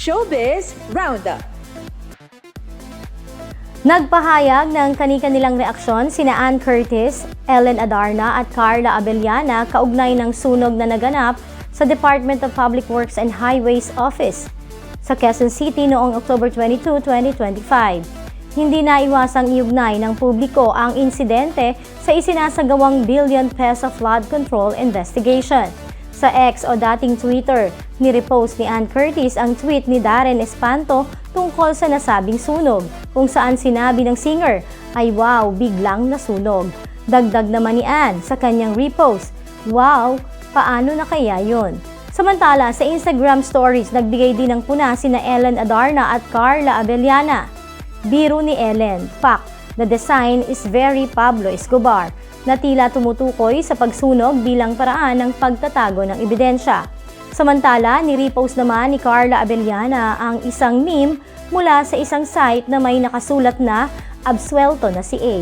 Showbiz Roundup. Nagpahayag ng kani-kanilang reaksyon sina Ann Curtis, Ellen Adarna at Carla Abellana kaugnay ng sunog na naganap sa Department of Public Works and Highways Office sa Quezon City noong October 22, 2025. Hindi naiwasang iugnay ng publiko ang insidente sa isinasagawang billion peso flood control investigation. Sa X o dating Twitter, nirepost ni Ann Curtis ang tweet ni Darren Espanto tungkol sa nasabing sunog, kung saan sinabi ng singer ay wow, biglang nasunog. Dagdag naman ni Ann sa kanyang repost, wow, paano na kaya yon? Samantala, sa Instagram stories, nagbigay din ng puna sina Ellen Adarna at Carla Abellana. Biro ni Ellen, fact, the design is very Pablo Escobar na tila tumutukoy sa pagsunog bilang paraan ng pagtatago ng ebidensya. Samantala, ni-repost naman ni Carla Abellana ang isang meme mula sa isang site na may nakasulat na absuelto na si A.